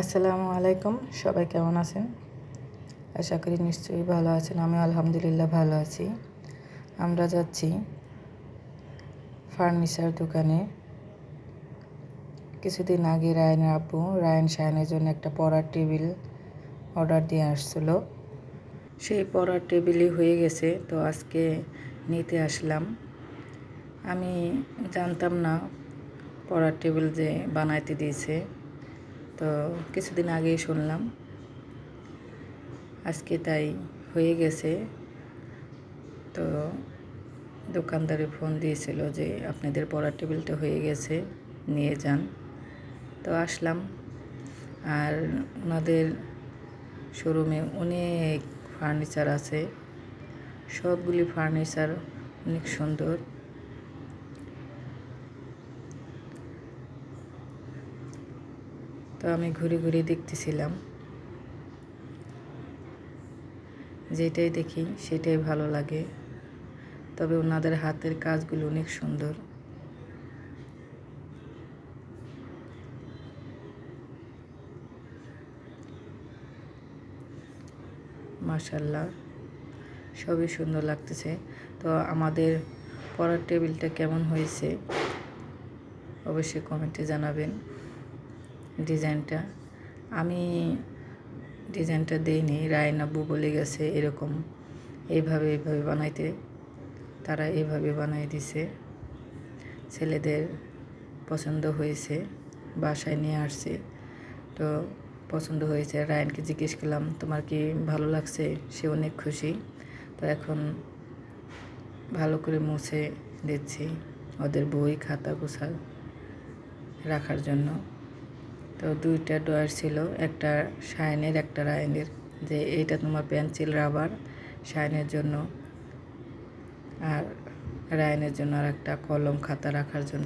আসসালামু আলাইকুম, সবাই কেমন আছেন? আশা করি নিশ্চয়ই ভালো আছেন আমি আলহামদুলিল্লাহ ভালো আছি। আমরা যাচ্ছি ফার্নিচার দোকানে। কিছুদিন আগে রায়নের আব্বু, রায়ন শায়নের জন্য একটা পড়ার টেবিল অর্ডার দিয়ে আসছিল। সেই পড়ার টেবিলই হয়ে গেছে, তো আজকে নিতে আসলাম। আমি জানতাম না পড়ার টেবিল যে বানাইতে দিয়েছে, তো কিছুদিন আগেই শুনলাম। আজকে তাই হয়ে গেছে। তো দোকানদারে ফোন দিয়েছিল যে আপনাদের পড়ার টেবিলটা হয়ে গেছে, নিয়ে যান। তো আসলাম। আর ওনাদের শোরুমে অনেক ফার্নিচার আছে। সবগুলি ফার্নিচার অনেক সুন্দর। তো আমি ঘুরে ঘুরে দেখতেছিলাম। যেটাই দেখি সেটাই ভালো লাগে। তবে ওনাদের হাতের কাজগুলো অনেক সুন্দর। মাশাল্লাহ সবই সুন্দর লাগতেছে। তো আমাদের পড়ার টেবিলটা কেমন হয়েছে? অবশ্যই কমেন্টে জানাবেন ডিজাইনটা। আমি ডিজাইনটা দেইনি রায়ন আব্বু বলে গেছে এরকম এইভাবে এইভাবে বানাইতে। তারা এইভাবে বানাই দিছে। ছেলেদের পছন্দ হয়েছে, বাসায় নিয়ে আসছে। তো পছন্দ হয়েছে। রায়নকে জিজ্ঞেস করলাম, তোমার কি ভালো লাগছে? সে অনেক খুশি। তো এখন ভালো করে মুছে দিচ্ছি ওদের বই, খাতা গোছা রাখার জন্য। তো দুইটা ডয়ার ছিল, একটা শাইনের, একটা রায়নের। যে এইটা তোমার পেন্সিল, রাবার, শাইনের জন্য আর রায়নের জন্য আর একটা কলম, খাতা রাখার জন্য।